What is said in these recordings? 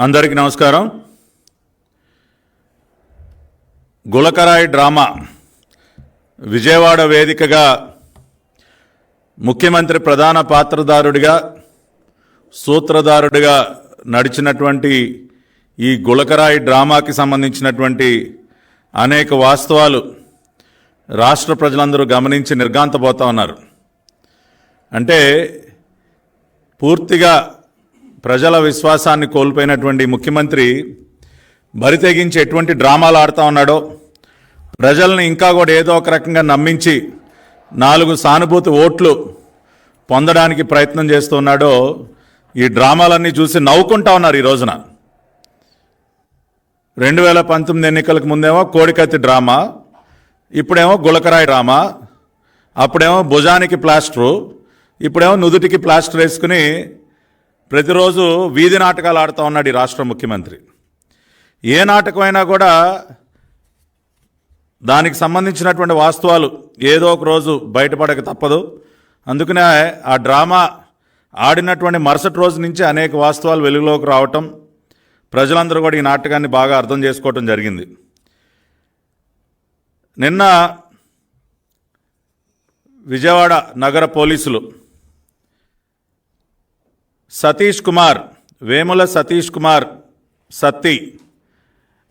అందరికీ నమస్కారం. గులకరాయి డ్రామా విజయవాడ వేదికగా ముఖ్యమంత్రి ప్రధాన పాత్రదారుడిగా సూత్రధారుడిగా నడిచినటువంటి ఈ గుళకరాయి డ్రామాకి సంబంధించినటువంటి అనేక వాస్తవాలు రాష్ట్ర ప్రజలందరూ గమనించి నిర్గాంతపోతా ఉన్నారు. అంటే పూర్తిగా ప్రజల విశ్వాసాన్ని కోల్పోయినటువంటి ముఖ్యమంత్రి బరితెగించి ఎటువంటి డ్రామాలు ఆడుతూ ఉన్నాడో ప్రజల్ని ఇంకా కూడా ఏదో ఒక రకంగా నమ్మించి నాలుగు సానుభూతి ఓట్లు పొందడానికి ప్రయత్నం చేస్తున్నాడో ఈ డ్రామాలన్నీ చూసి నవ్వుకుంటా ఉన్నారు ఈ రోజున. రెండు వేల పంతొమ్మిది ఎన్నికలకు ముందేమో కోడికత్తి డ్రామా ఇప్పుడేమో గులకరాయి డ్రామా అప్పుడేమో భుజానికి ప్లాస్టరు ఇప్పుడేమో నుదుటికి ప్లాస్టర్ వేసుకుని ప్రతిరోజు వీధి నాటకాలు ఆడుతూ ఉన్నాడు ఈ రాష్ట్ర ముఖ్యమంత్రి. ఏ నాటకమైనా కూడా దానికి సంబంధించినటువంటి వాస్తవాలు ఏదో ఒక రోజు బయటపడక తప్పదు. అందుకనే ఆ డ్రామా ఆడినటువంటి మరుసటి రోజు నుంచి అనేక వాస్తవాలు వెలుగులోకి రావటం ప్రజలందరూ కూడా ఈ నాటకాన్ని బాగా అర్థం చేసుకోవటం జరిగింది. నిన్న విజయవాడ నగర పోలీసులు సతీష్ కుమార్ వేముల సతీష్ కుమార్ సత్తి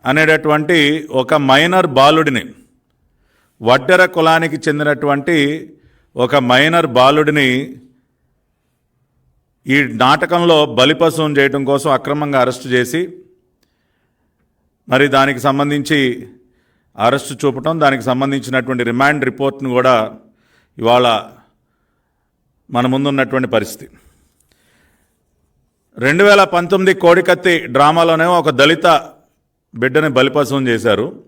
అనేటటువంటి ఒక మైనర్ బాలుడిని వడ్డెర కులానికి చెందినటువంటి ఒక మైనర్ బాలుడిని ఈ నాటకంలో బలిపశువును చేయడం కోసం అక్రమంగా అరెస్టు చేసి మరి దానికి సంబంధించి అరెస్టు చూపటం దానికి సంబంధించినటువంటి రిమాండ్ రిపోర్ట్ను కూడా ఇవాళ మన ముందున్నటువంటి పరిస్థితి. రెండు వేల పంతొమ్మిది కోడికత్తి డ్రామాలోనేమో ఒక దళిత బిడ్డని బలిపశువును చేశారు.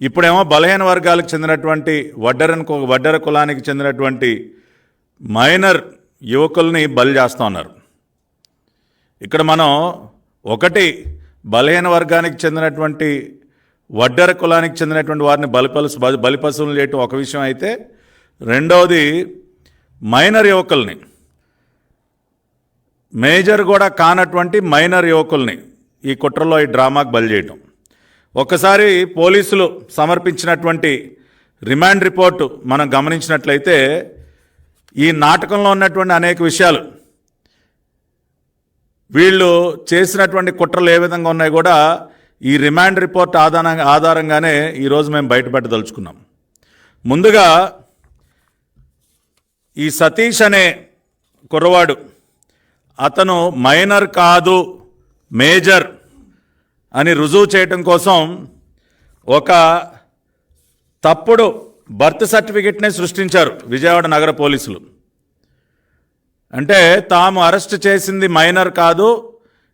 ఇప్పుడేమో బలహీన వర్గాలకు చెందినటువంటి వడ్డరన్ కు- వడ్డర కులానికి చెందినటువంటి మైనర్ యువకుల్ని బలి చేస్తూ ఉన్నారు. ఇక్కడ మనం ఒకటి బలహీన వర్గానికి చెందినటువంటి వడ్డర కులానికి చెందినటువంటి వారిని బలిపలు బలిపశువులు చేయటం ఒక విషయం అయితే రెండవది మైనర్ యువకుల్ని. మేజర్ కూడా కానటువంటి మైనర్ యువకుల్ని ఈ కుట్రలో ఈ డ్రామాకు బలి చేయటం. ఒక్కసారి పోలీసులు సమర్పించినటువంటి రిమాండ్ రిపోర్టు మనం గమనించినట్లయితే ఈ నాటకంలో ఉన్నటువంటి అనేక విషయాలు. వీళ్ళు చేసినటువంటి కుట్రలు ఏ విధంగా ఉన్నాయి కూడా ఈ రిమాండ్ రిపోర్ట్ ఆధారంగా ఆధారంగానే ఈరోజు మేము బయటపెట్టదలుచుకున్నాం ముందుగా ఈ సతీష్ అనే కుర్రవాడు అతను మైనర్ కాదు మేజర్ అని రుజువు చేయటం కోసం ఒక తప్పుడు బర్త్ సర్టిఫికెట్నే సృష్టించారు విజయవాడ నగర పోలీసులు. అంటే తాము అరెస్ట్ చేసింది మైనర్ కాదు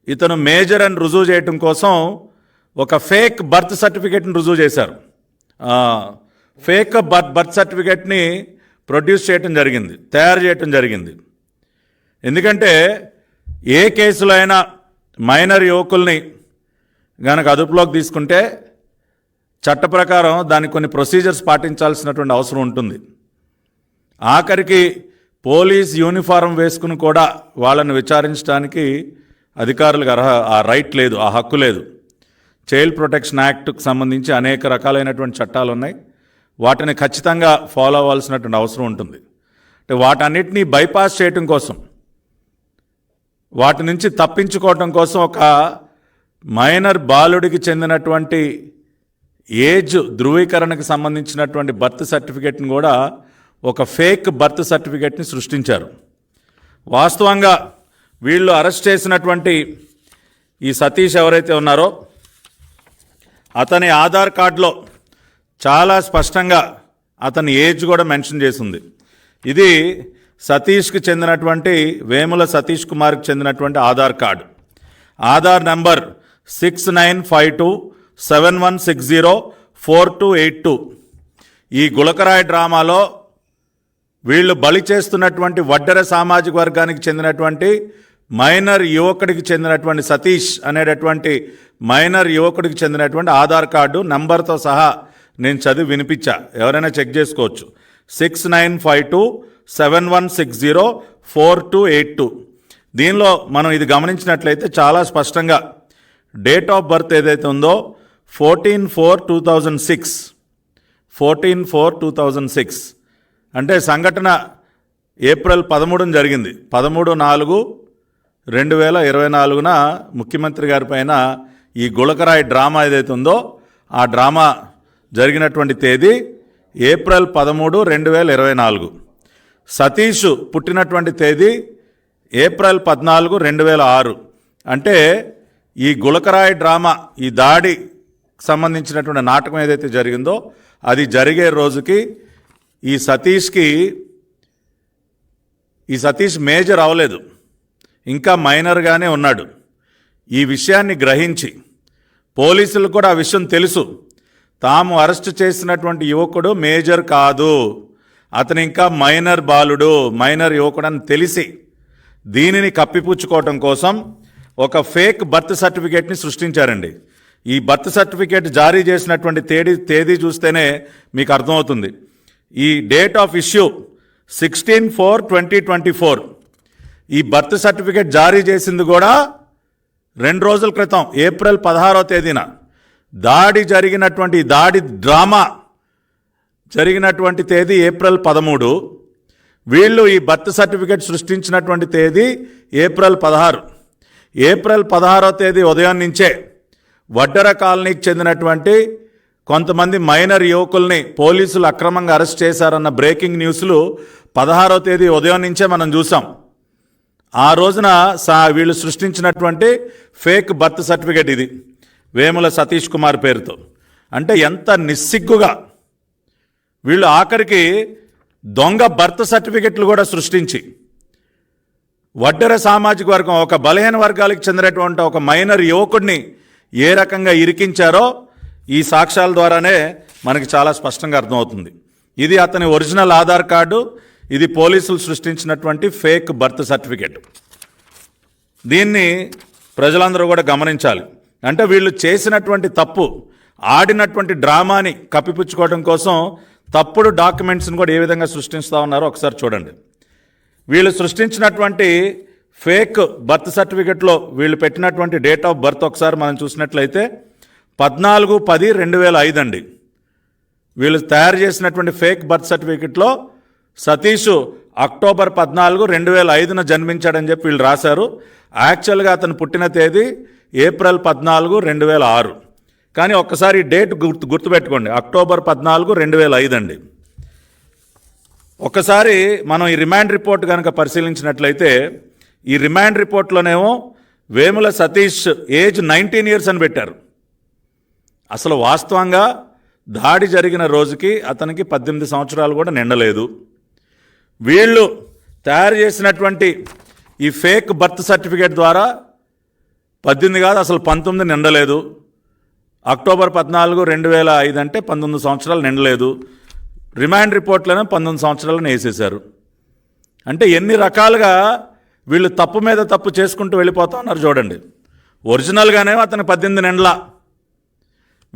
ఇతను మేజర్ అని రుజువు చేయటం కోసం ఒక ఫేక్ బర్త్ సర్టిఫికెట్ని రుజువు చేశారు. ఫేక్ బర్త్ బర్త్ సర్టిఫికెట్ని ప్రొడ్యూస్ చేయటం జరిగింది తయారు చేయటం జరిగింది. ఎందుకంటే ఏ కేసులో అయినా మైనర్ యువకుల్ని గనక అదుపులోకి తీసుకుంటే చట్ట ప్రకారం దానికి కొన్ని ప్రొసీజర్స్ పాటించాల్సినటువంటి అవసరం ఉంటుంది. ఆఖరికి పోలీస్ యూనిఫారం వేసుకుని కూడా వాళ్ళని విచారించడానికి అధికారులకు అర్హ ఆ రైట్ లేదు ఆ హక్కు లేదు. చైల్డ్ ప్రొటెక్షన్ యాక్ట్కు సంబంధించి అనేక రకాలైనటువంటి చట్టాలు ఉన్నాయి. వాటిని ఖచ్చితంగా ఫాలో అవ్వాల్సినటువంటి అవసరం ఉంటుంది. అంటే వాటన్నిటినీ బైపాస్ చేయటం కోసం వాటి నుంచి తప్పించుకోవటం కోసం ఒక మైనర్ బాలుడికి చెందినటువంటి ఏజ్ ధృవీకరణకు సంబంధించినటువంటి బర్త్ సర్టిఫికేట్ని కూడా ఒక ఫేక్ బర్త్ సర్టిఫికేట్ని సృష్టించారు. వాస్తవంగా వీళ్ళు అరెస్ట్ చేసినటువంటి ఈ సతీష్ ఎవరైతే ఉన్నారో అతని ఆధార్ కార్డులో చాలా స్పష్టంగా అతని ఏజ్ కూడా మెన్షన్ చేసింది. ఇది సతీష్కి చెందినటువంటి వేముల సతీష్ కుమార్కి చెందినటువంటి Aadhaar card. Aadhaar number six nine five two seven one six zero four two eight two. ఈ గులకరాయ డ్రామాలో వీళ్ళు బలి చేస్తున్నటువంటి వడ్డెర సామాజిక వర్గానికి చెందినటువంటి మైనర్ యువకుడికి చెందినటువంటి సతీష్ అనేటటువంటి మైనర్ యువకుడికి చెందినటువంటి ఆధార్ కార్డు నంబర్తో సహా నేను చదివి వినిపించా. ఎవరైనా చెక్ చేసుకోవచ్చు. Six nine five two seven one six zero four two eight two. దీనిలో మనం ఇది గమనించినట్లయితే చాలా స్పష్టంగా డేట్ ఆఫ్ బర్త్ ఏదైతే ఉందో fourteen four two thousand six. Fourteen four two thousand six. అంటే సంఘటన ఏప్రిల్ పదమూడున జరిగింది. పదమూడు నాలుగు రెండు వేల ఇరవై నాలుగున ముఖ్యమంత్రి గారి పైన ఈ గుళకరాయి డ్రామా ఏదైతే ఉందో ఆ డ్రామా జరిగినటువంటి తేదీ ఏప్రిల్ పదమూడు రెండు వేల ఇరవై నాలుగు. సతీష్ పుట్టినటువంటి తేదీ ఏప్రిల్ పద్నాలుగు రెండు వేల ఆరు. అంటే ఈ గులకరాయి డ్రామా ఈ దాడి సంబంధించినటువంటి నాటకం ఏదైతే జరిగిందో అది జరిగే రోజుకి ఈ సతీష్కి ఈ సతీష్ మేజర్ అవ్వలేదు. ఇంకా మైనర్గానే ఉన్నాడు. ఈ విషయాన్ని గ్రహించి పోలీసులు కూడా ఆ విషయం తెలుసు. తాము అరెస్ట్ చేసినటువంటి యువకుడు మేజర్ కాదు. అతను ఇంకా మైనర్ బాలుడు. మైనర్ యువకుడు అని తెలిసి దీనిని కప్పిపుచ్చుకోవటం కోసం ఒక ఫేక్ బర్త్ సర్టిఫికేట్ని సృష్టించారండి. ఈ బర్త్ సర్టిఫికేట్ జారీ చేసినటువంటి తేదీ తేదీ చూస్తేనే మీకు అర్థమవుతుంది. ఈ date of issue sixteen four twenty twenty four. ఈ బర్త్ సర్టిఫికేట్ జారీ చేసింది కూడా రెండు రోజుల క్రితం ఏప్రిల్ పదహారో తేదీన. దాడి జరిగినటువంటి దాడి డ్రామా జరిగినటువంటి తేదీ ఏప్రిల్ పదమూడు. వీళ్ళు ఈ బర్త్ సర్టిఫికేట్ సృష్టించినటువంటి తేదీ ఏప్రిల్ పదహారు. ఏప్రిల్ పదహారో తేదీ ఉదయం నుంచే వడ్డర కాలనీకి చెందినటువంటి కొంతమంది మైనర్ యువకుల్ని పోలీసులు అక్రమంగా అరెస్ట్ చేశారన్న బ్రేకింగ్ న్యూస్లు పదహారో తేదీ ఉదయం నుంచే మనం చూసాం. ఆ రోజున సా వీళ్ళు సృష్టించినటువంటి ఫేక్ బర్త్ సర్టిఫికేట్ ఇది. వేముల సతీష్ కుమార్ పేరుతో. అంటే ఎంత నిస్సిగ్గుగా. వీళ్ళు ఆఖరికి దొంగ బర్త్ సర్టిఫికెట్లు కూడా సృష్టించి. వడ్డెర సామాజిక వర్గం ఒక బలహీన వర్గాలకు చెందినటువంటి ఒక మైనర్ యువకుడిని ఏ రకంగా ఇరికించారో ఈ సాక్ష్యాల ద్వారానే మనకి చాలా స్పష్టంగా అర్థమవుతుంది. ఇది అతని ఒరిజినల్ ఆధార్ కార్డు ఇది పోలీసులు సృష్టించినటువంటి ఫేక్ బర్త్ సర్టిఫికేట్. దీన్ని ప్రజలందరూ కూడా గమనించాలి. అంటే వీళ్ళు చేసినటువంటి తప్పు ఆడినటువంటి డ్రామాని కప్పిపుచ్చుకోవడం కోసం తప్పుడు డాక్యుమెంట్స్ని కూడా ఏ విధంగా సృష్టిస్తూ ఉన్నారో ఒకసారి చూడండి. వీళ్ళు సృష్టించినటువంటి ఫేక్ బర్త్ సర్టిఫికెట్లో వీళ్ళు పెట్టినటువంటి డేట్ ఆఫ్ బర్త్ ఒకసారి మనం చూసినట్లయితే పద్నాలుగు పది రెండు వేల ఐదు అండి. వీళ్ళు తయారు చేసినటువంటి ఫేక్ బర్త్ సర్టిఫికెట్లో సతీష్ అక్టోబర్ పద్నాలుగు రెండు వేల ఐదున జన్మించాడని చెప్పి వీళ్ళు రాశారు. యాక్చువల్గా అతను పుట్టిన తేదీ ఏప్రిల్ పద్నాలుగు రెండు వేల ఆరు. కానీ ఒక్కసారి డేట్ గుర్తు గుర్తుపెట్టుకోండి. అక్టోబర్ పద్నాలుగు రెండు వేల ఐదు అండి. ఒకసారి మనం ఈ రిమాండ్ రిపోర్ట్ కనుక పరిశీలించినట్లయితే ఈ remand రిపోర్ట్లోనేమో Vemula Satish age nineteen years అని పెట్టారు. అసలు వాస్తవంగా దాడి జరిగిన రోజుకి అతనికి పద్దెనిమిది సంవత్సరాలు కూడా నిండలేదు. వీళ్ళు తయారు చేసినటువంటి ఈ ఫేక్ బర్త్ సర్టిఫికేట్ ద్వారా పద్దెనిమిది కాదు అసలు పంతొమ్మిది నిండలేదు. అక్టోబర్ పద్నాలుగు రెండు వేల ఐదు అంటే పంతొమ్మిది సంవత్సరాలు నిండలేదు. రిమాండ్ రిపోర్ట్లోనే పంతొమ్మిది సంవత్సరాలను వేసేశారు. అంటే ఎన్ని రకాలుగా వీళ్ళు తప్పు మీద తప్పు చేసుకుంటూ వెళ్ళిపోతా ఉన్నారు చూడండి. ఒరిజినల్గానే అతను పద్దెనిమిది నిండలా.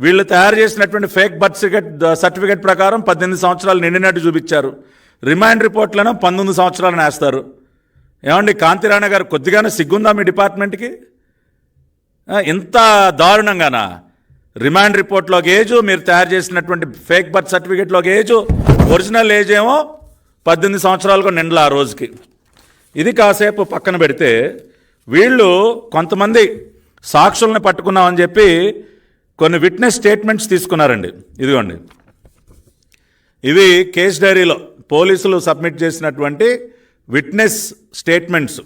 వీళ్ళు తయారు చేసినటువంటి ఫేక్ బర్త్ సర్టిఫికేట్ సర్టిఫికేట్ ప్రకారం పద్దెనిమిది సంవత్సరాలు నిండినట్టు చూపించారు. రిమాండ్ రిపోర్ట్లను పంతొమ్మిది సంవత్సరాలు వేస్తారు ఏమండి కాంతిరాణ గారు కొద్దిగానే సిగ్గుందా మీ డిపార్ట్మెంట్కి? ఇంత దారుణంగానా? రిమాండ్ రిపోర్ట్లో ఏజు మీరు తయారు చేసినటువంటి ఫేక్ బర్త్ సర్టిఫికేట్లో ఏజు ఒరిజినల్ ఏజ్ ఏమో పద్దెనిమిది సంవత్సరాలకు నిండల ఆ రోజుకి. ఇది కాసేపు పక్కన పెడితే వీళ్ళు కొంతమంది సాక్షుల్ని పట్టుకున్నామని చెప్పి కొన్ని విట్నెస్ స్టేట్మెంట్స్ తీసుకున్నారండి. ఇదిగోండి. ఇవి కేస్ డైరీలో పోలీసులు సబ్మిట్ చేసినటువంటి విట్నెస్ స్టేట్మెంట్స్.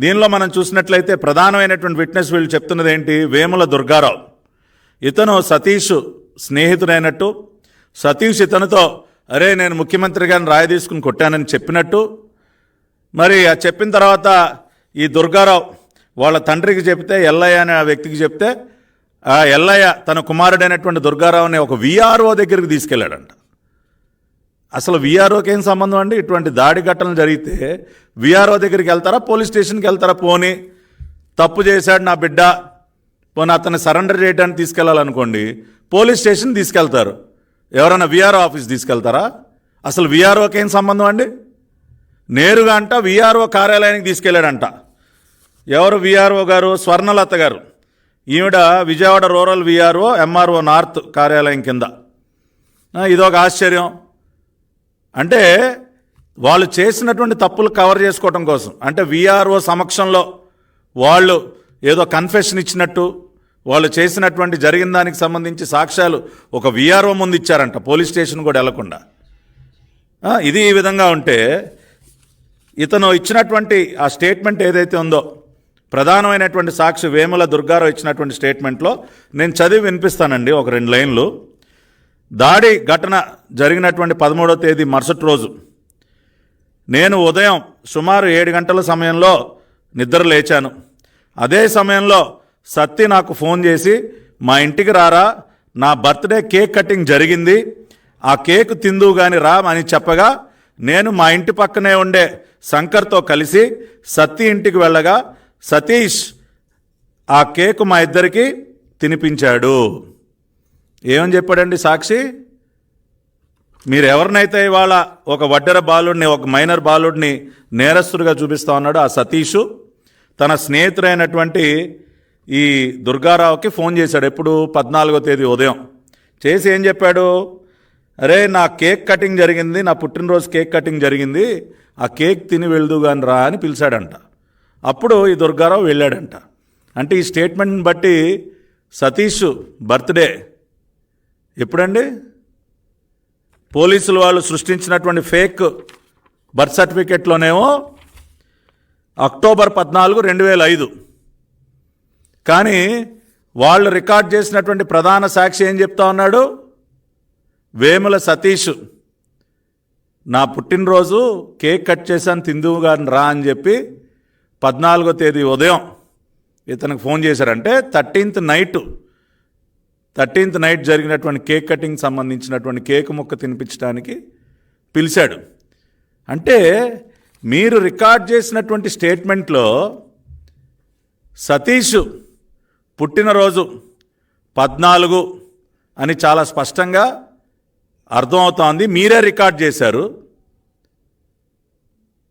దీనిలో మనం చూసినట్లయితే ప్రధానమైనటువంటి విట్నెస్ వీళ్ళు చెప్తున్నది ఏంటి? వేముల దుర్గారావు. ఇతను సతీష్ స్నేహితుడైనట్టు సతీష్ ఇతనితో అరే నేను ముఖ్యమంత్రి గారిని రాయ తీసుకుని కొట్టానని చెప్పినట్టు మరి ఆ చెప్పిన తర్వాత ఈ దుర్గారావు వాళ్ళ తండ్రికి చెప్తే ఎల్లయ్య అనే ఆ వ్యక్తికి చెప్తే ఆ ఎల్లయ్య తన కుమారుడైనటువంటి దుర్గారావుని ఒక విఆర్ఓ దగ్గరికి తీసుకెళ్ళాడంట. అసలు విఆర్ఓకి ఏం సంబంధం అండి? ఇటువంటి దాడి ఘటనలు జరిగితే విఆర్ఓ దగ్గరికి వెళ్తారా? పోలీస్ స్టేషన్కి వెళ్తారా? పోనీ తప్పు చేశాడు నా బిడ్డ పోనీ అతన్ని సరెండర్ చేయడానికి తీసుకెళ్ళాలనుకోండి పోలీస్ స్టేషన్ తీసుకెళ్తారు. ఎవరైనా విఆర్ఓ ఆఫీస్ తీసుకెళ్తారా? అసలు విఆర్ఓకి ఏం సంబంధం అండి? నేరుగా అంట విఆర్ఓ కార్యాలయానికి తీసుకెళ్ళాడంట ఎవరు విఆర్ఓ గారు? స్వర్ణలత గారు. ఈవిడ Vijayawada rural VRO MRO north కార్యాలయం కింద. ఇదొక ఆశ్చర్యం. అంటే వాళ్ళు చేసినటువంటి తప్పులు కవర్ చేసుకోవటం కోసం. అంటే విఆర్ఓ సమక్షంలో వాళ్ళు ఏదో కన్ఫెషన్ ఇచ్చినట్టు వాళ్ళు చేసినటువంటి జరిగిన దానికి సంబంధించి సాక్ష్యాలు ఒక విఆర్ఓ ముందు ఇచ్చారంట. పోలీస్ స్టేషన్ కూడా వెళ్ళకుండా. ఇది ఈ విధంగా ఉంటే ఇతను ఇచ్చినటువంటి ఆ స్టేట్మెంట్ ఏదైతే ఉందో ప్రధానమైనటువంటి సాక్షి వేముల దుర్గారావు ఇచ్చినటువంటి స్టేట్మెంట్లో నేను చదివి వినిపిస్తానండి ఒక రెండు లైన్లు. దాడి ఘటన జరిగినటువంటి పదమూడో తేదీ మరుసటి రోజు. నేను ఉదయం సుమారు ఏడు గంటల సమయంలో నిద్ర లేచాను. అదే సమయంలో సత్తి నాకు ఫోన్ చేసి మా ఇంటికి రారా నా బర్త్డే కేక్ కటింగ్ జరిగింది ఆ కేక్ తిందువు కానీ రా అని చెప్పగా నేను మా ఇంటి పక్కనే ఉండే శంకర్తో కలిసి సత్తి ఇంటికి వెళ్ళగా సతీష్ ఆ కేక్ మా ఇద్దరికి తినిపించాడు. ఏమని చెప్పాడండి సాక్షి? మీరు ఎవరినైతే ఇవాళ ఒక వడ్డెర బాలుడిని ఒక మైనర్ బాలుడిని నేరస్తుడిగా చూపిస్తా ఉన్నాడు ఆ సతీషు తన స్నేహితుడైనటువంటి ఈ దుర్గారావుకి ఫోన్ చేశాడు. ఎప్పుడు? పద్నాలుగో తేదీ ఉదయం. చేసి ఏం చెప్పాడు? అరే నా కేక్ కటింగ్ జరిగింది నా పుట్టినరోజు కేక్ కటింగ్ జరిగింది ఆ కేక్ తిని వెళ్దు కానీ రా అని పిలిచాడంట. అప్పుడు ఈ దుర్గారావు వెళ్ళాడంట. అంటే ఈ స్టేట్మెంట్ని బట్టి సతీష్ బర్త్డే. ఎప్పుడండి? పోలీసులు వాళ్ళు సృష్టించినటువంటి ఫేక్ బర్త్ సర్టిఫికెట్లోనేమో అక్టోబర్ పద్నాలుగు రెండు వేల ఐదు. కానీ వాళ్ళు రికార్డ్ చేసినటువంటి ప్రధాన సాక్షి ఏం చెప్తా ఉన్నాడు? వేముల సతీష్ నా పుట్టినరోజు కేక్ కట్ చేశాను తిందువు గారిని రా అని చెప్పి పద్నాలుగో తేదీ ఉదయం ఇతనికి ఫోన్ చేశారంటే థర్టీన్త్ నైట్ థర్టీన్త్ నైట్ జరిగినటువంటి కేక్ కటింగ్ సంబంధించినటువంటి కేక్ ముక్క తినిపించడానికి పిలిచాడు. అంటే మీరు రికార్డ్ చేసినటువంటి స్టేట్మెంట్లో సతీష్ పుట్టినరోజు పద్నాలుగు అని చాలా స్పష్టంగా అర్థమవుతోంది. మీరే రికార్డ్ చేశారు.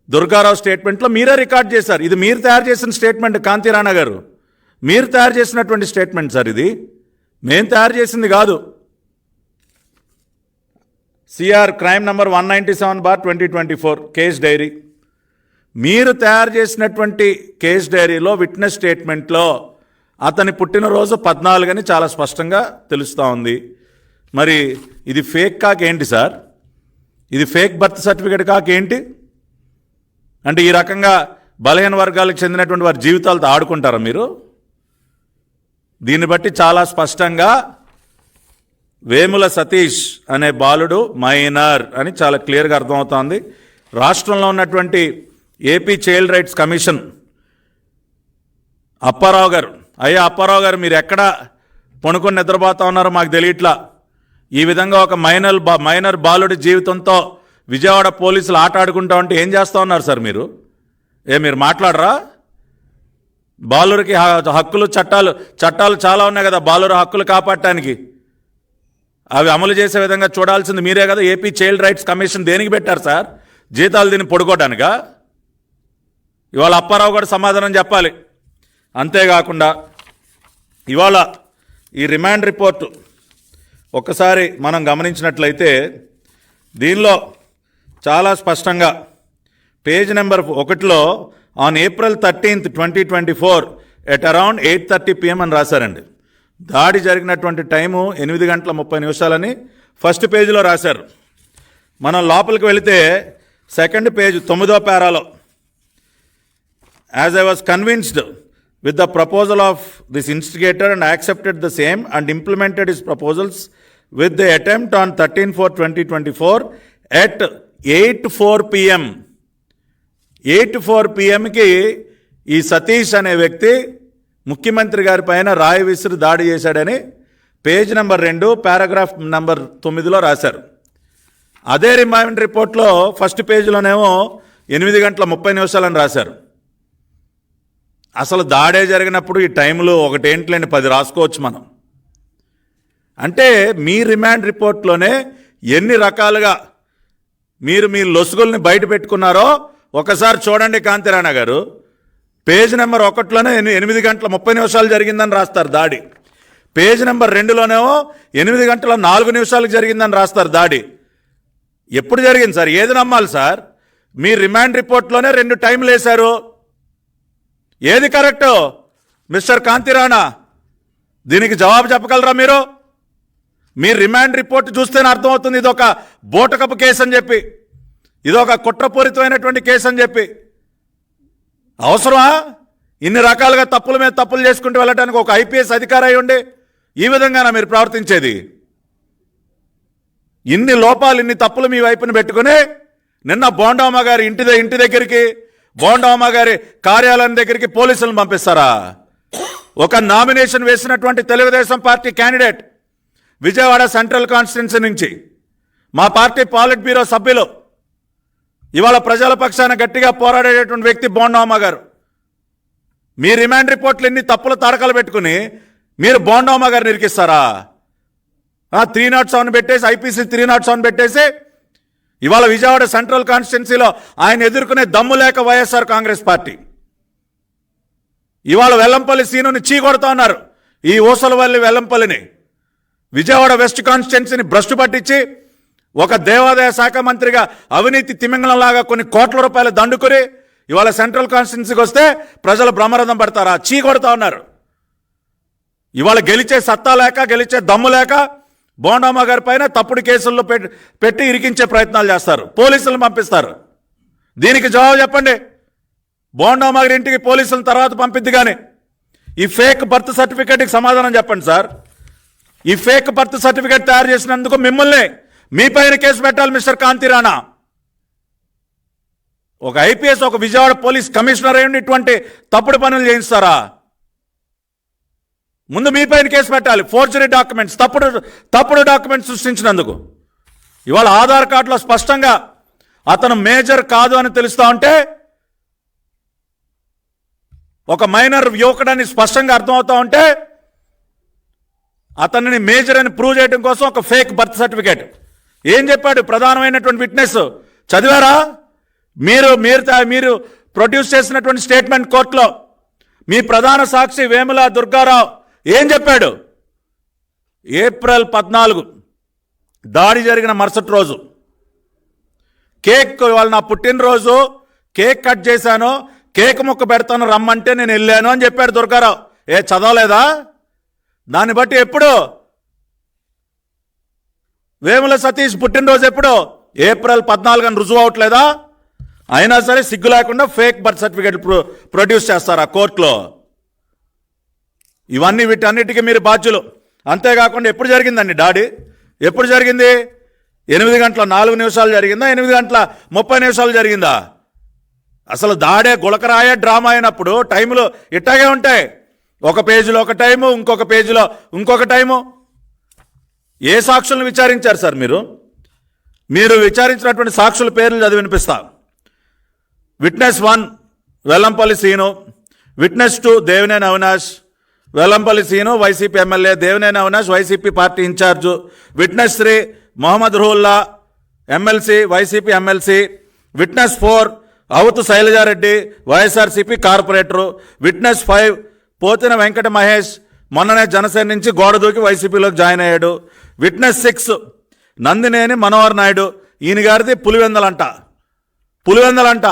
దుర్గారావు స్టేట్మెంట్లో మీరే రికార్డ్ చేశారు. ఇది మీరు తయారు చేసిన స్టేట్మెంట్ కాంతిరాణా గారు. మీరు తయారు చేసినటువంటి స్టేట్మెంట్ సార్ ఇది. మేము తయారు చేసింది కాదు. CR crime number one ninety seven bar twenty twenty four case diary. మీరు తయారు చేసినటువంటి కేస్ డైరీలో విట్నెస్ స్టేట్మెంట్లో అతని పుట్టినరోజు పద్నాలుగని చాలా స్పష్టంగా తెలుస్తూ ఉంది. మరి ఇది ఫేక్ కాక ఏంటి సార్? ఇది ఫేక్ బర్త్ సర్టిఫికేట్ కాక ఏంటి? అంటే ఈ రకంగా బలహీన వర్గాలకు చెందినటువంటి వారి జీవితాలతో ఆడుకుంటారా మీరు? దీన్ని బట్టి చాలా స్పష్టంగా వేముల సతీష్ అనే బాలుడు మైనర్ అని చాలా క్లియర్గా అర్థమవుతోంది. రాష్ట్రంలో ఉన్నటువంటి AP child rights commission Apparao garu అయ్యా అప్పారావు గారు మీరు ఎక్కడ పనుకొని నిద్రపోతా ఉన్నారో మాకు తెలియట్లా. ఈ విధంగా ఒక మైనర్ బా మైనర్ బాలుడి జీవితంతో విజయవాడ పోలీసులు ఆట ఆడుకుంటా ఉంటే ఏం చేస్తూ ఉన్నారు సార్ మీరు? ఏ మీరు మాట్లాడరా? బాలురికి హక్కులు చట్టాలు చట్టాలు చాలా ఉన్నాయి కదా బాలుర హక్కులు కాపాడటానికి. అవి అమలు చేసే విధంగా చూడాల్సింది మీరే కదా ఏపీ చైల్డ్ రైట్స్ కమిషన్ దేనికి పెట్టారు సార్? జీతాలు దీన్ని పొడుకోవడానికా ఇవాళ అప్పారావు గారు సమాధానం చెప్పాలి. అంతేకాకుండా ఇవాళ ఈ రిమాండ్ రిపోర్టు ఒక్కసారి మనం గమనించినట్లయితే దీనిలో చాలా స్పష్టంగా పేజ్ నెంబర్ ఒకటిలో on April thirteenth twenty twenty four at around eight thirty PM అని రాశారండి. దాడి జరిగినటువంటి టైము ఎనిమిది గంటల ముప్పై నిమిషాలని ఫస్ట్ పేజీలో రాశారు. మనం లోపలికి వెళితే సెకండ్ పేజ్ తొమ్మిదో పేరాలో. As I was convinced with the proposal of this instigator and accepted the same and implemented his proposals with the attempt on thirteen four twenty twenty four at eight four PM eight four పిఎంకి ఈ సతీష్ అనే వ్యక్తి ముఖ్యమంత్రి గారి పైన రాయి విసురు దాడి చేశాడని పేజ్ నెంబర్ రెండు పారాగ్రాఫ్ నెంబర్ తొమ్మిదిలో రాశారు. అదే రిమైండ్ రిపోర్ట్లో ఫస్ట్ పేజీలోనేమో ఎనిమిది గంటల ముప్పై నిమిషాలని రాశారు. అసలు దాడే జరిగినప్పుడు ఈ టైంలో ఒకటేంట్లేని పది రాసుకోవచ్చు మనం. అంటే మీ రిమాండ్ రిపోర్ట్లోనే ఎన్ని రకాలుగా మీరు మీ లొసుగుల్ని బయట పెట్టుకున్నారో ఒకసారి చూడండి కాంతిరాణా గారు. పేజ్ నెంబర్ ఒకటిలోనే ఎనిమిది గంటల ముప్పై నిమిషాలు జరిగిందని రాస్తారు దాడి. పేజ్ నెంబర్ రెండులోనేమో ఎనిమిది గంటల నాలుగు నిమిషాలకు జరిగిందని రాస్తారు దాడి. ఎప్పుడు జరిగింది సార్? ఏది నమ్మాలి సార్? మీ రిమాండ్ రిపోర్ట్లోనే రెండు టైంలు వేశారు. ఏది కరెక్ట్? మిస్టర్ కాంతిరాణా దీనికి జవాబు చెప్పగలరా మీరు? మీ రిమాండ్ రిపోర్ట్ చూస్తేనే అర్థమవుతుంది ఇది ఒక బోటకపు కేసు అని చెప్పి. ఇది ఒక కుట్రపూరితమైనటువంటి కేసు అని చెప్పి. అవసరమా? ఇన్ని రకాలుగా తప్పుల మీద తప్పులు చేసుకుంటూ వెళ్ళడానికి ఒక ఐపీఎస్ అధికారి అయి ఉండి ఈ విధంగానా మీరు ప్రవర్తించేది? ఇన్ని లోపాలు ఇన్ని తప్పులు మీ వైపున పెట్టుకుని నిన్న బోండామ్మ గారి ఇంటి ఇంటి దగ్గరికి బోండామ్మ గారి కార్యాలయం దగ్గరికి పోలీసులను పంపిస్తారా? ఒక నామినేషన్ వేసినటువంటి Telugu Desam party candidate Vijayawada central constituency నుంచి మా పార్టీ పాలిట్ బ్యూరో సభ్యులు ఇవాళ ప్రజల పక్షాన గట్టిగా పోరాడేటటువంటి వ్యక్తి బోండామ్మ గారు. మీ రిమాండ్ రిపోర్ట్లు ఎన్ని తప్పుల తడకలు పెట్టుకుని మీరు బోండామ్మ గారు నిరికిస్తారా త్రీ నాట్ సెవెన్ పెట్టేసి ఐపీసీ త్రీ నాట్ సెవెన్ పెట్టేసి ఇవాళ విజయవాడ సెంట్రల్ కాన్స్టిట్యున్సీలో ఆయన ఎదుర్కొనే దమ్ము లేక వైఎస్ఆర్ కాంగ్రెస్ పార్టీ. ఇవాళ వెల్లంపల్లి సీనుని చీకొడతా ఉన్నారు ఈ ఊసలవల్లి వెల్లంపల్లిని. విజయవాడ వెస్ట్ కాన్స్టిట్యున్సీని భ్రష్టు పట్టించి ఒక దేవాదాయ శాఖ మంత్రిగా అవినీతి తిమింగళంలాగా కొన్ని కోట్ల రూపాయలు దండుకొని ఇవాళ సెంట్రల్ కాన్స్టిట్యున్సీకి వస్తే ప్రజలు బ్రహ్మరథం పడతారా? చీ కొడతా ఉన్నారు. ఇవాళ గెలిచే సత్తా లేక గెలిచే దమ్ము లేక బోండమ్మ గారి పైన తప్పుడు కేసుల్లో పెట్టి పెట్టి ఇరికించే ప్రయత్నాలు చేస్తారు. పోలీసులను పంపిస్తారు. దీనికి జవాబు చెప్పండి. బోండమ్మ గారి ఇంటికి పోలీసులను తర్వాత పంపిద్ది కానీ ఈ ఫేక్ బర్త్ సర్టిఫికేట్కి సమాధానం చెప్పండి సార్. ఈ ఫేక్ బర్త్ సర్టిఫికేట్ తయారు చేసినందుకు మిమ్మల్ని మీ పైన కేసు పెట్టాలి మిస్టర్ కాంతి రాణా. ఒక ఐపీఎస్ ఒక విజయవాడ పోలీస్ కమిషనర్ అయ్యండి ఇటువంటి తప్పుడు పనులు చేయిస్తారా? ముందు మీ పైన కేసు పెట్టాలి ఫోర్జరీ డాక్యుమెంట్స్ తప్పుడు తప్పుడు డాక్యుమెంట్స్ సృష్టించినందుకు. ఇవాళ ఆధార్ కార్డులో స్పష్టంగా అతను మేజర్ కాదు అని తెలుస్తా ఉంటే ఒక మైనర్ యువకుడని స్పష్టంగా అర్థమవుతా ఉంటే అతనిని మేజర్ అని ప్రూవ్ చేయడం కోసం ఒక ఫేక్ బర్త్ సర్టిఫికేట్. ఏం చెప్పాడు? ప్రధానమైనటువంటి విట్నెస్. చదివారా? మీరు మీరు మీరు ప్రొడ్యూస్ చేసినటువంటి స్టేట్మెంట్ కోర్టులో. మీ ప్రధాన సాక్షి వేముల దుర్గారావు ఏం చెప్పాడు? ఏప్రిల్ పద్నాలుగు దాడి జరిగిన మరుసటి రోజు. కేక్ వాళ్ళ నా పుట్టినరోజు. కేక్ కట్ చేశాను. కేక్ ముక్క పెడతాను రమ్మంటే నేను వెళ్ళాను అని చెప్పాడు దుర్గారావు. ఏ చదవలేదా? దాన్ని బట్టి ఎప్పుడు? వేముల సతీష్ పుట్టినరోజు ఎప్పుడు? ఏప్రిల్ పద్నాలుగు రుజువు అవట్లేదా? అయినా సరే సిగ్గు లేకుండా fake birth certificate pro- produce చేస్తారా కోర్టులో? ఇవన్నీ వీటన్నిటికీ మీరు బాధ్యులు. అంతేకాకుండా ఎప్పుడు జరిగిందండి డాడీ ఎప్పుడు జరిగింది? ఎనిమిది గంటల నాలుగు నిమిషాలు జరిగిందా? ఎనిమిది గంటల ముప్పై నిమిషాలు జరిగిందా? అసలు దాడే గులకరాయే డ్రామా అయినప్పుడు టైములు ఇట్టాగే ఉంటాయి. ఒక పేజీలో ఒక టైము ఇంకొక పేజీలో ఇంకొక టైము. ఏ సాక్షులను విచారించారు సార్ మీరు? మీరు విచారించినటువంటి సాక్షుల పేర్లు చదివి వినిపిస్తా. Witness one Vellampalli Seenu. Witness two Devineni Avinash. Vellampalli Seenu YCP MLA Devineni Avinash YCP party incharge. Witness three Mohammed Ruhullah MLC YCP MLC. Witness four Avutu Sailaja Reddy YSRCP corporator. Witness five Pothina Venkata Mahesh మొన్ననే జనసేన నుంచి గోడ దూకి వైసీపీలోకి join అయ్యాడు. Witness six Nandineni Manohar Naidu ఈయన గారిది పులివెందలంట. పులివెందలంట.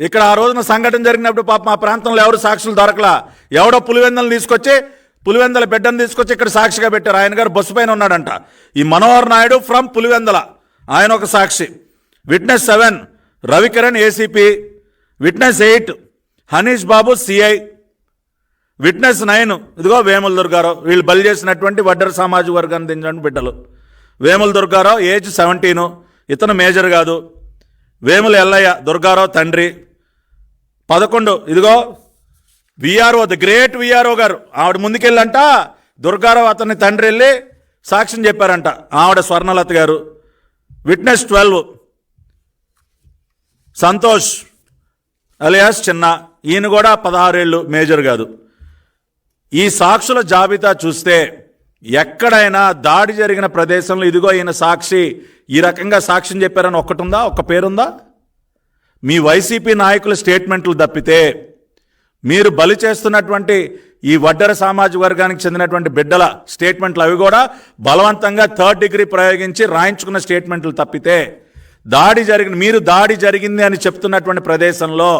ఇక్కడ ఆ రోజున సంఘటన జరిగినప్పుడు పాప మా ప్రాంతంలో ఎవరు సాక్షులు దొరకలా. ఎవడో పులివెందలు తీసుకొచ్చి పులివెందల బిడ్డను తీసుకొచ్చి ఇక్కడ సాక్షిగా పెట్టారు. ఆయన గారు బస్సు పైన ఉన్నాడంట. ఈ మనోహర్ నాయుడు ఫ్రమ్ పులివెందల. ఆయన ఒక సాక్షి. Witness seven Ravikiran ACP. Witness eight Hanish Babu CI. Witness nine ఇదిగో వేముల దుర్గారావు. వీళ్ళు బలి చేసినటువంటి వడ్డర సామాజిక వర్గాన్ని దించండి బిడ్డలు. వేముల దుర్గారావు ఏజ్ సెవెంటీను ఇతను మేజర్ కాదు. వేముల ఎల్లయ్య దుర్గారావు తండ్రి. పదకొండు. ఇదిగో విఆర్ఓ ది గ్రేట్ విఆర్ఓ గారు. ఆవిడ ముందుకెళ్ళంట. దుర్గారావు అతని తండ్రి వెళ్ళి సాక్ష్యం చెప్పారంట. ఆవిడ స్వర్ణలత గారు. విట్నెస్ ట్వెల్వ్ సంతోష్ అలియాస్ చిన్న. ఈయన కూడా పదహారేళ్ళు మేజర్ కాదు. ఈ సాక్షుల జాబితా చూస్తే ఎక్కడైనా దాడి జరిగిన ప్రదేశంలో ఇదిగో ఈయన సాక్షి ఈ రకంగా సాక్ష్యం చెప్పారని ఒక్కటుందా? ఒక్క పేరుందా? మీ వైసీపీ నాయకుల స్టేట్మెంట్లు తప్పితే మీరు బలి చేస్తున్నటువంటి ఈ వడ్డర సామాజిక వర్గానికి చెందినటువంటి బిడ్డల స్టేట్మెంట్లు అవి కూడా బలవంతంగా థర్డ్ డిగ్రీ ప్రయోగించి రాయించుకున్న స్టేట్మెంట్లు తప్పితే దాడి జరిగిన మీరు దాడి జరిగింది అని చెప్తున్నటువంటి ప్రదేశంలో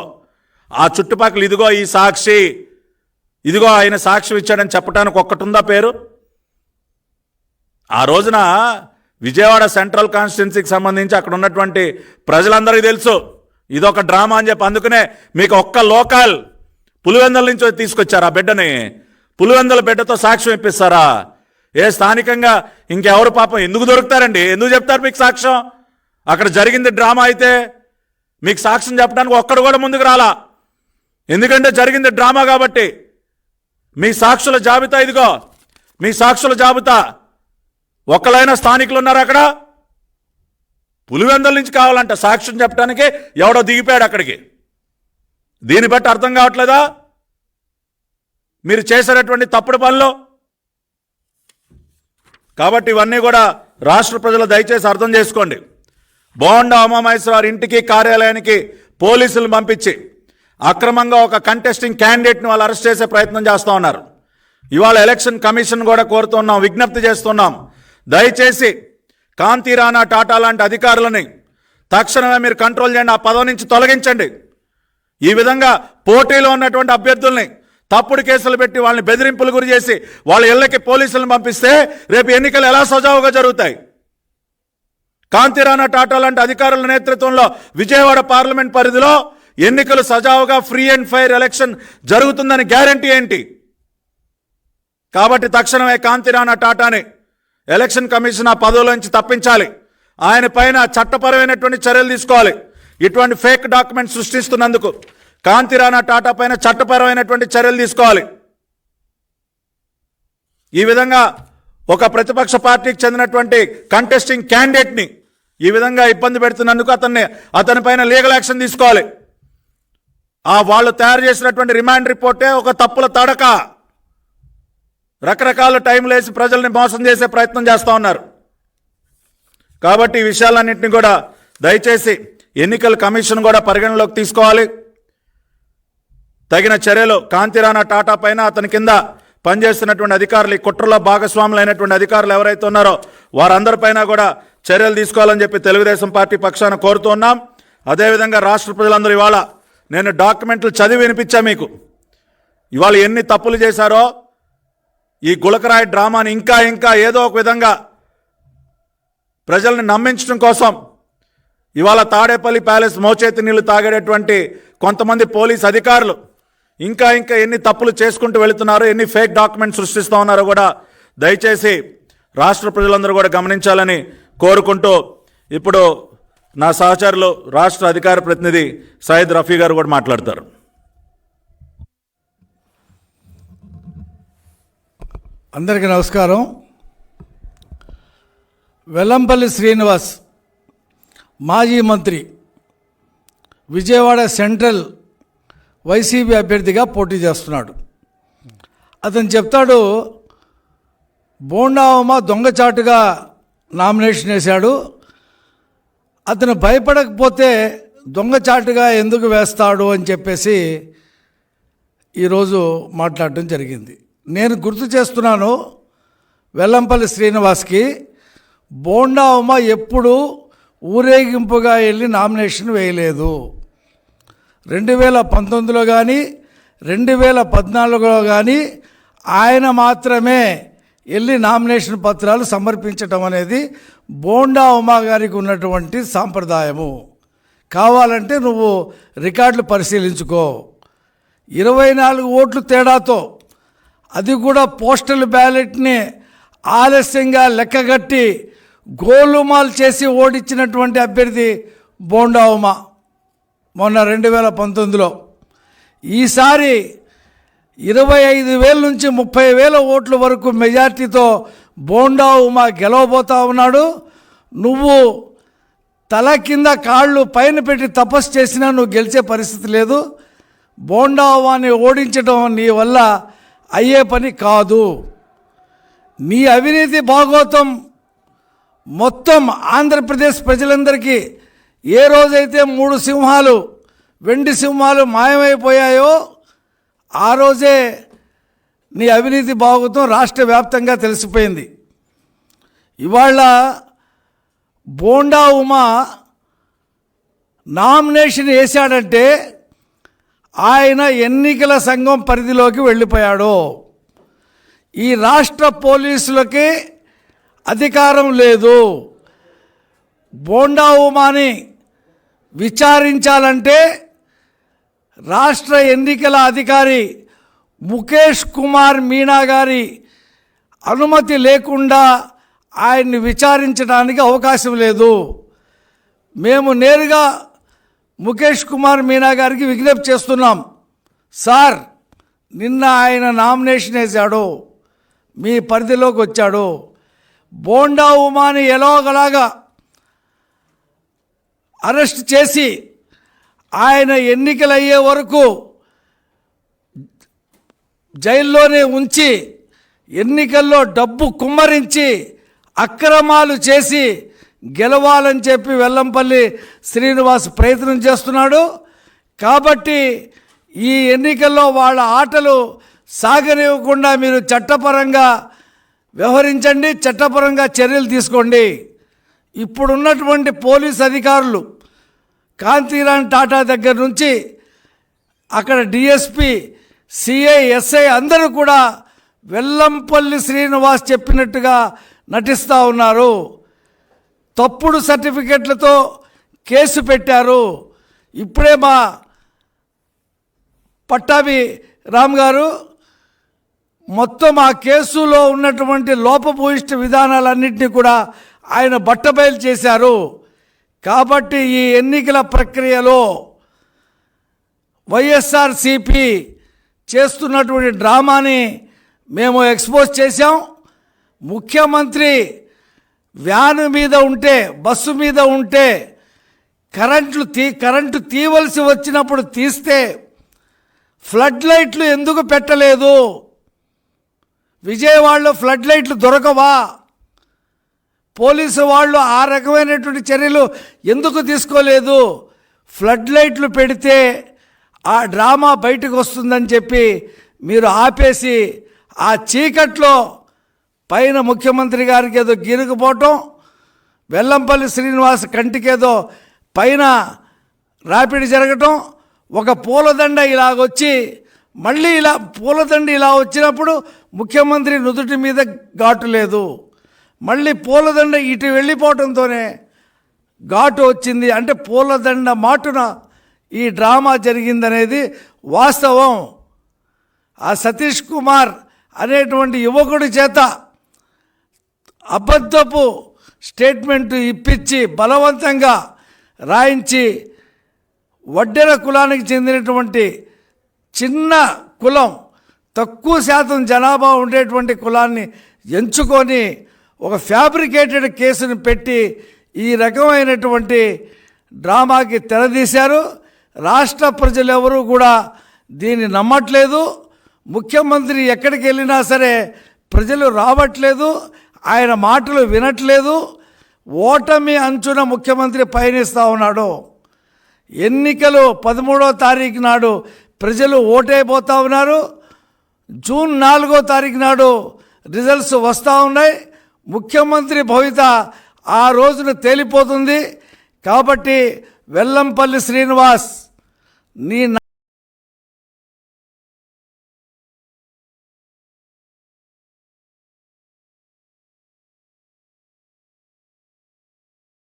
ఆ చుట్టుపక్కల ఇదిగో ఈ సాక్షి ఇదిగో ఆయన సాక్ష్యం ఇచ్చాడని చెప్పడానికి ఒక్కటుందా పేరు? ఆ రోజున విజయవాడ సెంట్రల్ కాన్స్టిట్యున్సీకి సంబంధించి అక్కడ ఉన్నటువంటి ప్రజలందరికీ తెలుసు. ఇదొక డ్రామా అని చెప్పి అందుకనే మీకు ఒక్క లోకల్ పులివెందల నుంచి తీసుకొచ్చారు ఆ బిడ్డని. పులివెందల బిడ్డతో సాక్ష్యం ఇప్పిస్తారా? ఏ స్థానికంగా ఇంకెవరు పాపం ఎందుకు దొరుకుతారండి? ఎందుకు చెప్తారు మీకు సాక్ష్యం? అక్కడ జరిగింది డ్రామా అయితే మీకు సాక్ష్యం చెప్పడానికి ఒక్కడు కూడా ముందుకు రాలా. ఎందుకంటే జరిగింది డ్రామా కాబట్టి. మీ సాక్షుల జాబితా ఇదిగో. మీ సాక్షుల జాబితా. ఒక్కలైనా స్థానికులు ఉన్నారు అక్కడ? పులివెందల నుంచి కావాలంట సాక్ష్యం చెప్పడానికి ఎవడో దిగిపోయాడు అక్కడికి. దీన్ని బట్టి అర్థం కావట్లేదా? మీరు చేసేటటువంటి తప్పుడు పనులు? కాబట్టి ఇవన్నీ కూడా రాష్ట్ర ప్రజలు దయచేసి అర్థం చేసుకోండి. బోండా ఉమామహేశ్వరరావు ఇంటికి కార్యాలయానికి పోలీసులు పంపించి అక్రమంగా ఒక కంటెస్టింగ్ క్యాండిడేట్ని వాళ్ళు అరెస్ట్ చేసే ప్రయత్నం చేస్తూ ఉన్నారు. ఇవాళ ఎలక్షన్ కమిషన్ కూడా కోరుతున్నాం విజ్ఞప్తి చేస్తున్నాం. దయచేసి కాంతి రాణా టాటా లాంటి అధికారులని తక్షణమే మీరు కంట్రోల్ చేయండి ఆ పదవి నుంచి తొలగించండి. ఈ విధంగా పోటీలో ఉన్నటువంటి అభ్యర్థుల్ని తప్పుడు కేసులు పెట్టి వాళ్ళని బెదిరింపులు గురి చేసి వాళ్ళ ఇళ్ళకి పోలీసులను పంపిస్తే రేపు ఎన్నికలు ఎలా సజావుగా జరుగుతాయి? కాంతిరాణా టాటా లాంటి అధికారుల నేతృత్వంలో విజయవాడ పార్లమెంట్ పరిధిలో ఎన్నికలు సజావుగా ఫ్రీ అండ్ ఫైర్ ఎలక్షన్ జరుగుతుందని గ్యారంటీ ఏంటి? కాబట్టి తక్షణమే కాంతిరాణా టాటాని ఎలక్షన్ కమిషన్ ఆ పదవులోంచి తప్పించాలి. ఆయన పైన చట్టపరమైనటువంటి చర్యలు తీసుకోవాలి. ఇటువంటి ఫేక్ డాక్యుమెంట్ సృష్టిస్తున్నందుకు కాంతిరాణా టాటా పైన చట్టపరమైనటువంటి చర్యలు తీసుకోవాలి. ఈ విధంగా ఒక ప్రతిపక్ష పార్టీకి చెందినటువంటి కంటెస్టింగ్ క్యాండిడేట్ని ఈ విధంగా ఇబ్బంది పెడుతున్నందుకు అతన్ని అతని పైన లీగల్ యాక్షన్ తీసుకోవాలి. ఆ వాళ్ళు తయారు చేసినటువంటి రిమాండ్ రిపోర్టే ఒక తప్పుల తడక. రకరకాల టైంలు వేసి ప్రజల్ని మోసం చేసే ప్రయత్నం చేస్తూ ఉన్నారు. కాబట్టి ఈ విషయాలన్నింటినీ కూడా దయచేసి ఎన్నికల కమిషన్ కూడా పరిగణలోకి తీసుకోవాలి. తగిన చర్యలు కాంతిరాణా టాటా పైన అతని కింద పనిచేస్తున్నటువంటి అధికారులు ఈ కుట్రలో భాగస్వాములు అయినటువంటి అధికారులు ఎవరైతే ఉన్నారో వారందరిపైన కూడా చర్యలు తీసుకోవాలని చెప్పి తెలుగుదేశం పార్టీ పక్షాన కోరుతూ ఉన్నాం. అదేవిధంగా రాష్ట్ర ప్రజలందరూ ఇవాళ నేను డాక్యుమెంట్లు చదివి వినిపించా మీకు. ఇవాళ ఎన్ని తప్పులు చేశారో ఈ గులకరాయి డ్రామాని ఇంకా ఇంకా ఏదో ఒక విధంగా ప్రజల్ని నమ్మించడం కోసం ఇవాళ తాడేపల్లి ప్యాలెస్ మోచేతి నీళ్ళు తాగేటటువంటి కొంతమంది పోలీస్ అధికారులు ఇంకా ఇంకా ఎన్ని తప్పులు చేసుకుంటూ వెళుతున్నారో ఎన్ని ఫేక్ డాక్యుమెంట్స్ సృష్టిస్తూ ఉన్నారో కూడా దయచేసి రాష్ట్ర ప్రజలందరూ కూడా గమనించాలని కోరుకుంటూ ఇప్పుడు నా సహచరులు రాష్ట్ర అధికార ప్రతినిధి సయ్యద్ రఫీ గారు కూడా మాట్లాడతారు. అందరికీ నమస్కారం. వెల్లంపల్లి శ్రీనివాస్ మాజీ మంత్రి విజయవాడ సెంట్రల్ వైసీపీ అభ్యర్థిగా పోటీ చేస్తున్నాడు. అతను చెప్తాడు బోండావమ్మ దొంగచాటుగా నామినేషన్ వేశాడు అతను భయపడకపోతే దొంగచాటుగా ఎందుకు వేస్తాడు అని చెప్పేసి ఈరోజు మాట్లాడటం జరిగింది. నేను గుర్తు చేస్తున్నాను వెల్లంపల్లి శ్రీనివాస్కి బోండా ఉమ ఎప్పుడు ఊరేగింపుగా వెళ్ళి నామినేషన్ వేయలేదు. రెండు వేల పంతొమ్మిదిలో కానీ రెండు వేల పద్నాలుగులో కానీ ఆయన మాత్రమే వెళ్ళి నామినేషన్ పత్రాలు సమర్పించటం అనేది బోండా ఉమా గారికి ఉన్నటువంటి సాంప్రదాయము. కావాలంటే నువ్వు రికార్డులు పరిశీలించుకో. ఇరవై నాలుగు ఓట్లు తేడాతో అది కూడా పోస్టల్ బ్యాలెట్ని ఆలస్యంగా లెక్కగట్టి గోలుమాల్ చేసి ఓడించినటువంటి అభ్యర్థి బోండా ఉమా. మొన్న రెండు వేల పంతొమ్మిదిలో. ఈసారి ఇరవై ఐదు వేల నుంచి ముప్పై వేల ఓట్ల వరకు మెజార్టీతో బోండా ఉమా గెలవబోతా ఉన్నాడు. నువ్వు తల కింద కాళ్ళు పైన పెట్టి తపస్సు చేసినా నువ్వు గెలిచే పరిస్థితి లేదు. బోండావాన్ని ఓడించడం నీ వల్ల అయ్యే పని కాదు. నీ అవినీతి భాగోతం మొత్తం ఆంధ్రప్రదేశ్ ప్రజలందరికీ ఏ రోజైతే మూడు సింహాలు వెండి సింహాలు మాయమైపోయాయో ఆ రోజే నీ అవినీతి బాగుతం రాష్ట్ర వ్యాప్తంగా తెలిసిపోయింది. ఇవాళ బోండా ఉమా నామినేషన్ వేశాడంటే ఆయన ఎన్నికల సంఘం పరిధిలోకి వెళ్ళిపోయాడు. ఈ రాష్ట్ర పోలీసులకి అధికారం లేదు. బోండా ఉమాని విచారించాలంటే రాష్ట్ర ఎన్నికల అధికారి ముఖేష్ కుమార్ మీనా గారి అనుమతి లేకుండా ఆయన్ని విచారించడానికి అవకాశం లేదు. మేము నేరుగా ముఖేష్ కుమార్ మీనా గారికి విజ్ఞప్తి చేస్తున్నాం. సార్ నిన్న ఆయన నామినేషన్ వేశాడు. మీ పరిధిలోకి వచ్చాడు. బోండా ఉమాని ఎలాగలాగా అరెస్ట్ చేసి ఆయన ఎన్నికలయ్యే వరకు జైల్లోనే ఉంచి ఎన్నికల్లో డబ్బు కుమ్మరించి అక్రమాలు చేసి గెలవాలని చెప్పి వెల్లంపల్లి శ్రీనివాస్ ప్రయత్నం చేస్తున్నాడు. కాబట్టి ఈ ఎన్నికల్లో వాళ్ళ ఆటలు సాగనివ్వకుండా మీరు చట్టపరంగా వ్యవహరించండి చట్టపరంగా చర్యలు తీసుకోండి. ఇప్పుడున్నటువంటి పోలీస్ అధికారులు కాంతిరాన్ టాటా దగ్గర నుంచి అక్కడ డిఎస్పి సిఐ ఎస్ఐ అందరూ కూడా వెల్లంపల్లి శ్రీనివాస్ చెప్పినట్టుగా నటిస్తూ ఉన్నారు. తప్పుడు సర్టిఫికెట్లతో కేసు పెట్టారు. ఇప్పుడే మా పట్టాభి రామ్ గారు మొత్తం ఆ కేసులో ఉన్నటువంటి లోపభూయిష్ట విధానాలన్నింటినీ కూడా ఆయన బట్టబయలు చేశారు. కాబట్టి ఈ ఎన్నికల ప్రక్రియలో వైఎస్ఆర్సిపి చేస్తున్నటువంటి డ్రామాని మేము ఎక్స్పోజ్ చేశాం. ముఖ్యమంత్రి వ్యాను మీద ఉంటే బస్సు మీద ఉంటే కరెంట్లు తీ కరెంటు తీవలసి వచ్చినప్పుడు తీస్తే ఫ్లడ్ లైట్లు ఎందుకు పెట్టలేదు? విజయవాడలో ఫ్లడ్ లైట్లు దొరకవా? పోలీసు వాళ్ళు ఆ రకమైనటువంటి చర్యలు ఎందుకు తీసుకోలేదు? ఫ్లడ్ లైట్లు పెడితే ఆ డ్రామా బయటకు వస్తుందని చెప్పి మీరు ఆపేసి ఆ చీకట్లో పైన ముఖ్యమంత్రి గారికి ఏదో గిరుకుపోవటం వెల్లంపల్లి శ్రీనివాస్ కంటికేదో పైన రాపిడి జరగటం ఒక పూలదండ ఇలాగొచ్చి మళ్ళీ ఇలా పూలదండ ఇలా వచ్చినప్పుడు ముఖ్యమంత్రి నుదుటి మీద ఘాటు లేదు. మళ్ళీ పూలదండ ఇటు వెళ్ళిపోవటంతోనే ఘాటు వచ్చింది. అంటే పూలదండ మాటున ఈ డ్రామా జరిగిందనేది వాస్తవం. ఆ సతీష్ కుమార్ అనేటువంటి యువకుడి చేత అబద్ధపు స్టేట్మెంట్ ఇప్పించి బలవంతంగా రాయించి వడ్డెర కులానికి చెందినటువంటి చిన్న కులం తక్కువ శాతం జనాభా ఉండేటువంటి కులాన్ని ఎంచుకొని ఒక ఫ్యాబ్రికేటెడ్ కేసును పెట్టి ఈ రకమైనటువంటి డ్రామాకి తెరదీశారు. రాష్ట్ర ప్రజలు ఎవరూ కూడా దీన్ని నమ్మట్లేదు. ముఖ్యమంత్రి ఎక్కడికి వెళ్ళినా సరే ప్రజలు రావట్లేదు. ఆయన మాటలు వినట్లేదు. ఓటమి అంచున ముఖ్యమంత్రి పయనిస్తూ ఉన్నాడు. ఎన్నికలు పదమూడో తారీఖు నాడు ప్రజలు ఓటైపోతూ ఉన్నారు. జూన్ నాలుగో తారీఖు నాడు రిజల్ట్స్ వస్తూ ఉన్నాయి. ముఖ్యమంత్రి భవిత ఆ రోజున తేలిపోతుంది. కాబట్టి వెల్లంపల్లి శ్రీనివాస్ నీ